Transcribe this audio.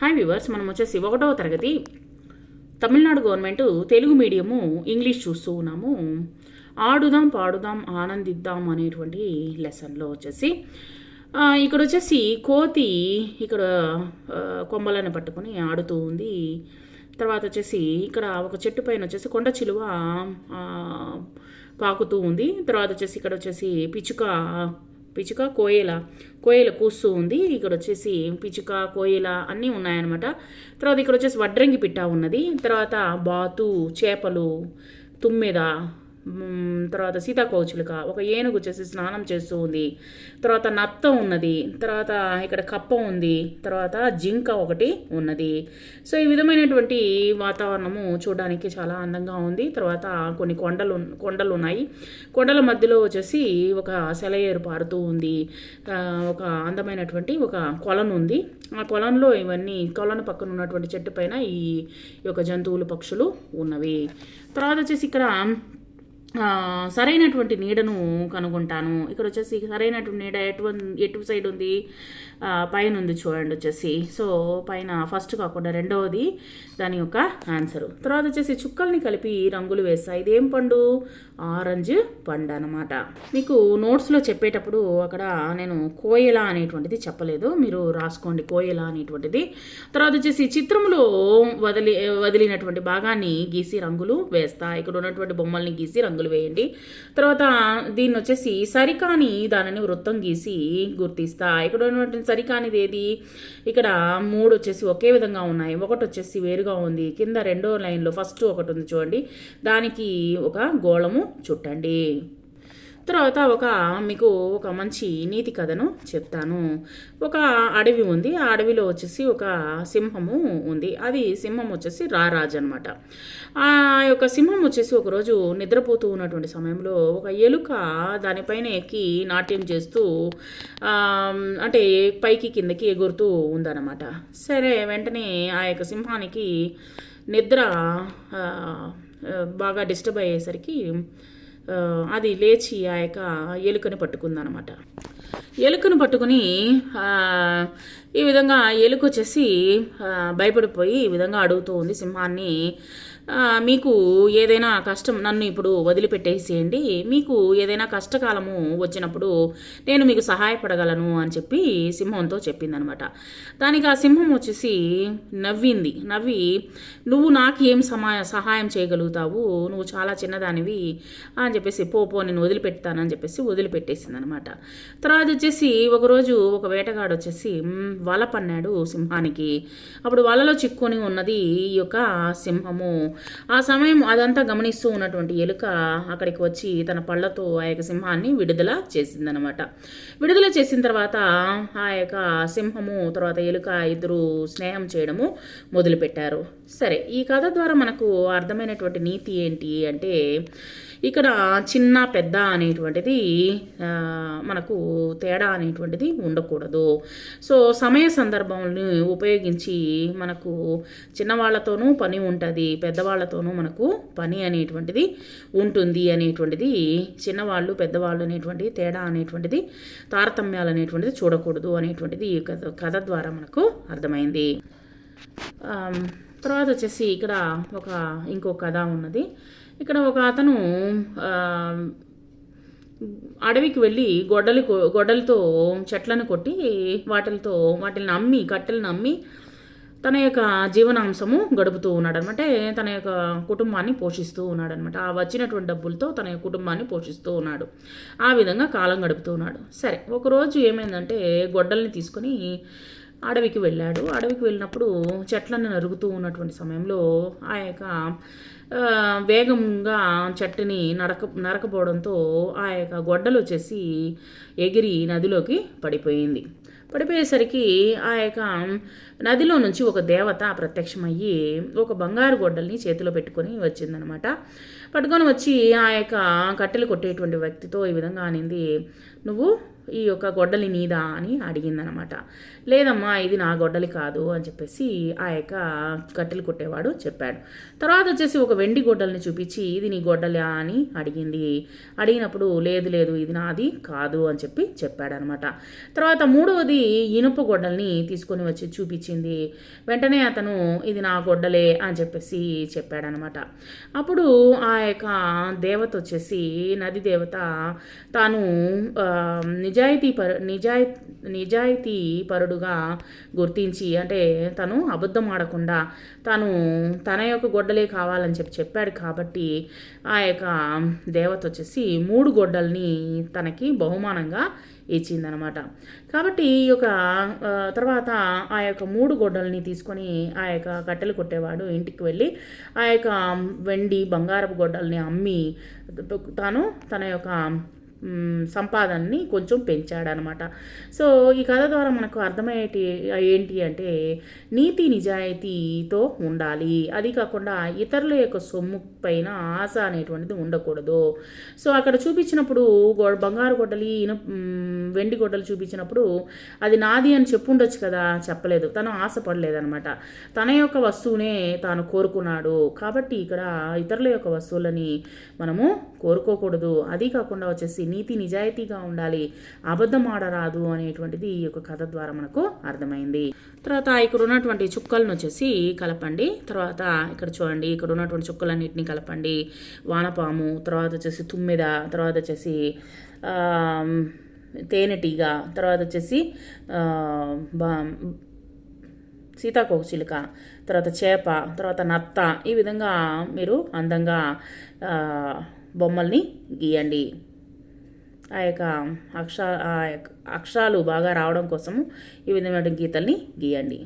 Hi viewers మనం వచ్చేసి ఒకటవ తరగతి. Tamil Nadu government Telugu medium English చూస్తూ ఉన్నాము. ఆడుదాం పాడుదాం ఆనందిద్దాం అనేటువంటి లెసన్లో వచ్చేసి ఇక్కడ వచ్చేసి కోతి ఇక్కడ కొమ్మలను పట్టుకొని ఆడుతూ ఉంది. తర్వాత వచ్చేసి ఇక్కడ ఒక చెట్టు పైన వచ్చేసి కొండ చిలువ పాకుతూ ఉంది. తర్వాత వచ్చేసి ఇక్కడ వచ్చేసి పిచ్చుక పిచ్చుక కోయిల. కోయిల కూస్తూ ఉంది. ఇక్కడ వచ్చేసి పిచ్చుక కోయిల అన్నీ ఉన్నాయన్నమాట. తర్వాత ఇక్కడ వచ్చేసి వడ్రంగి పిట్ట ఉన్నది. తర్వాత బాతు చేపలు తుమ్మెద తర్వాత సీతాకోచులుక ఒక ఏనుగు వచ్చేసి స్నానం చేస్తూ ఉంది. తర్వాత నత్త ఉన్నది. తర్వాత ఇక్కడ కప్ప ఉంది. తర్వాత జింక ఒకటి ఉన్నది. సో ఈ విధమైనటువంటి వాతావరణము చూడడానికి చాలా అందంగా ఉంది. తర్వాత కొన్ని కొండలు కొండలు ఉన్నాయి. కొండల మధ్యలో వచ్చేసి ఒక సెలయేరు పారుతూ ఉంది. ఒక అందమైనటువంటి ఒక కొలను ఉంది. ఆ కొలంలో ఇవన్నీ కొలను పక్కన ఉన్నటువంటి చెట్టు పైన ఈ యొక్క జంతువులు పక్షులు ఉన్నవి. తర్వాత వచ్చేసి ఇక్కడ సరైనటువంటి నీడను కనుగొంటాను. ఇక్కడ వచ్చేసి సరైనటువంటి నీడ ఎటు ఎటు సైడ్ ఉంది? పైన ఉంది చూడండి వచ్చేసి. సో పైన ఫస్ట్ కాకుండా రెండవది దాని యొక్క ఆన్సర్. తర్వాత వచ్చేసి చుక్కల్ని కలిపి రంగులు వేస్తాయి ఇదేం పండు? ఆరెంజ్ పండు అనమాట మీకు నోట్స్లో చెప్పేటప్పుడు అక్కడ నేను కోయల అనేటువంటిది చెప్పలేదు. మీరు రాసుకోండి కోయల అనేటువంటిది. తర్వాత వచ్చేసి చిత్రంలో వదిలి వదిలినటువంటి భాగాన్ని గీసి రంగులు వేస్తా. ఇక్కడ ఉన్నటువంటి బొమ్మల్ని గీసి రంగు రంగులు వేయండి. తర్వాత దీన్ని వచ్చేసి సరికాని దానిని వృత్తం గీసి గుర్తిస్తా. ఇక్కడ ఉన్నటువంటి సరికానిది ఏది? ఇక్కడ మూడు వచ్చేసి ఒకే విధంగా ఉన్నాయి. ఒకటి వచ్చేసి వేరుగా ఉంది. కింద రెండో లైన్లో ఫస్ట్ ఒకటి ఉంది చూడండి. దానికి ఒక గోళము చుట్టండి. తర్వాత ఒక మీకు ఒక మంచి నీతి కథను చెప్తాను. ఒక అడవి ఉంది. ఆ అడవిలో వచ్చేసి ఒక సింహము ఉంది. అది సింహం వచ్చేసి రారాజు అనమాట ఆ యొక్క సింహం వచ్చేసి ఒకరోజు నిద్రపోతూ ఉన్నటువంటి సమయంలో ఒక ఎలుక దానిపైన ఎక్కి నాట్యం చేస్తూ అంటే పైకి కిందకి ఎగురుతూ ఉందన్నమాట. సరే వెంటనే ఆ యొక్క సింహానికి నిద్ర బాగా డిస్టర్బ్ అయ్యేసరికి అది లేచి ఆ యొక్క ఎలుకను పట్టుకుందనమాట. ఎలుకను పట్టుకుని ఈ విధంగా ఎలుక వచ్చేసి భయపడిపోయి ఈ విధంగా అడుగుతూ ఉంది సింహాన్ని. మీకు ఏదైనా కష్టం నన్ను ఇప్పుడు వదిలిపెట్టేసేయండి. మీకు ఏదైనా కష్టకాలము వచ్చినప్పుడు నేను మీకు సహాయపడగలను అని చెప్పి సింహంతో చెప్పిందనమాట. దానికి ఆ సింహం వచ్చేసి నవ్వింది. నవ్వి నువ్వు నాకు ఏం సమా సహాయం చేయగలుగుతావు? నువ్వు చాలా చిన్నదానివి అని చెప్పేసి పో పో నేను వదిలిపెడతానని చెప్పేసి వదిలిపెట్టేసింది అనమాట తర్వాత వచ్చేసి ఒకరోజు ఒక వేటగాడు వచ్చేసి వల పన్నాడు సింహానికి. అప్పుడు వలలో చిక్కుని ఉన్నది ఈ యొక్క సింహము. ఆ సమయం అదంతా గమనిస్తూ ఉన్నటువంటి ఎలుక అక్కడికి వచ్చి తన పళ్ళతో ఆ యొక్క సింహాన్ని విడుదల చేసిందనమాట విడుదల చేసిన తర్వాత ఆ యొక్క సింహము తర్వాత ఎలుక ఇద్దరు స్నేహం చేయడము మొదలుపెట్టారు. సరే ఈ కథ ద్వారా మనకు అర్థమైనటువంటి నీతి ఏంటి అంటే ఇక్కడ చిన్న పెద్ద అనేటువంటిది మనకు తేడా అనేటువంటిది ఉండకూడదు. సో సమయ సందర్భంని ఉపయోగించి మనకు చిన్నవాళ్ళతోనూ పని ఉంటుంది పెద్దవాళ్ళతోనూ మనకు పని అనేటువంటిది ఉంటుంది అనేటువంటిది చిన్నవాళ్ళు పెద్దవాళ్ళు అనేటువంటి తేడా అనేటువంటిది తారతమ్యాలు అనేటువంటిది చూడకూడదు అనేటువంటిది ఈ కథ కథ ద్వారా మనకు అర్థమైంది. తర్వాత వచ్చేసి ఇక్కడ ఒక ఇంకో కథ ఉన్నది. ఇక్కడ ఒక అతను అడవికి వెళ్ళి గొడ్డలి గొడ్డలతో చెట్లను కొట్టి వాటిలతో వాటిని అమ్మి కట్టెలను అమ్మి తన యొక్క జీవనాంశము గడుపుతూ ఉన్నాడు అనమాట తన యొక్క కుటుంబాన్ని పోషిస్తూ ఉన్నాడు అనమాట ఆ వచ్చినటువంటి డబ్బులతో తన యొక్క కుటుంబాన్ని పోషిస్తూ ఉన్నాడు. ఆ విధంగా కాలం గడుపుతూ ఉన్నాడు. సరే ఒకరోజు ఏమైందంటే గొడ్డల్ని తీసుకొని అడవికి వెళ్ళాడు. అడవికి వెళ్ళినప్పుడు చెట్లను నరుగుతూ ఉన్నటువంటి సమయంలో ఆ యొక్క వేగంగా చెట్టుని నరక నరకపోవడంతో ఆ యొక్క గొడ్డలు వచ్చేసి ఎగిరి నదిలోకి పడిపోయింది. పడిపోయేసరికి ఆ యొక్క నదిలో నుంచి ఒక దేవత ప్రత్యక్షమయ్యి ఒక బంగారు గొడ్డల్ని చేతిలో పెట్టుకొని వచ్చిందనమాట. పట్టుకొని వచ్చి ఆ యొక్క కట్టెలు కొట్టేటువంటి వ్యక్తితో ఈ విధంగా అనింది నువ్వు ఈ యొక్క గొడ్డలి నీదా? అని అడిగిందనమాట. లేదమ్మా ఇది నా గొడ్డలి కాదు అని చెప్పేసి ఆ యొక్క కట్టెలు కొట్టేవాడు చెప్పాడు. తర్వాత వచ్చేసి ఒక వెండి గొడ్డల్ని చూపించి ఇది నీ గొడ్డలా? అని అడిగింది. అడిగినప్పుడు లేదు లేదు ఇది నాది కాదు అని చెప్పి చెప్పాడనమాట. తర్వాత మూడవది ఇనుప గొడ్డల్ని తీసుకొని వచ్చి చూపించింది. వెంటనే అతను ఇది నా గొడ్డలే అని చెప్పేసి చెప్పాడనమాట. అప్పుడు ఆ యొక్క దేవత వచ్చేసి నది దేవత తాను నిజాయితీ పరు నిజాయి నిజాయితీ పరుడుగా గుర్తించి అంటే తను అబద్ధం ఆడకుండా తను తన యొక్క గొడ్డలే కావాలని చెప్పి చెప్పాడు కాబట్టి ఆ యొక్క దేవత వచ్చేసి మూడు గొడ్డల్ని తనకి బహుమానంగా ఇచ్చిందనమాట కాబట్టి ఈ యొక్క తర్వాత ఆ యొక్క మూడు గొడ్డల్ని తీసుకొని ఆ యొక్క కట్టెలు కొట్టేవాడు ఇంటికి వెళ్ళి ఆ యొక్క వెండి బంగారపు గొడ్డల్ని అమ్మి తాను తన యొక్క సంపాదనని కొంచెం పెంచాడనమాట. సో ఈ కథ ద్వారా మనకు అర్థమయ్యేటి ఏంటి అంటే నీతి నిజాయితీతో ఉండాలి. అది కాకుండా ఇతరుల యొక్క సొమ్ము పైన ఆశ అనేటువంటిది ఉండకూడదు. సో అక్కడ చూపించినప్పుడు గొ- బంగారు గొడ్డలి ఇనుప వెండి గొడ్డలు చూపించినప్పుడు అది నాది అని చెప్పుండొచ్చు కదా చెప్పలేదు. తను ఆశపడలేదనమాట. తన యొక్క వస్తువునే తాను కోరుకున్నాడు. కాబట్టి ఇక్కడ ఇతరుల యొక్క వస్తువులని మనము కోరుకోకూడదు. అది కాకుండా వచ్చేసి నీతి నిజాయితీగా ఉండాలి. అబద్ధం ఆడరాదు అనేటువంటిది ఈ యొక్క కథ ద్వారా మనకు అర్థమైంది. తర్వాత ఇక్కడ ఉన్నటువంటి చుక్కలను వచ్చేసి కలపండి. తర్వాత ఇక్కడ చూడండి ఇక్కడ ఉన్నటువంటి చుక్కలన్నిటిని కలపండి. వానపాము తర్వాత వచ్చేసి తుమ్మెద తర్వాత వచ్చేసి తేనెటీగ తర్వాత వచ్చేసి బా సీతాకోకచిలుక తర్వాత చేప తర్వాత నత్త. ఈ విధంగా మీరు అందంగా బొమ్మల్ని గీయండి. ఆ యొక్క అక్ష ఆ యొక్క అక్షరాలు బాగా రావడం కోసము ఈ విధమైన గీతల్ని గీయండి.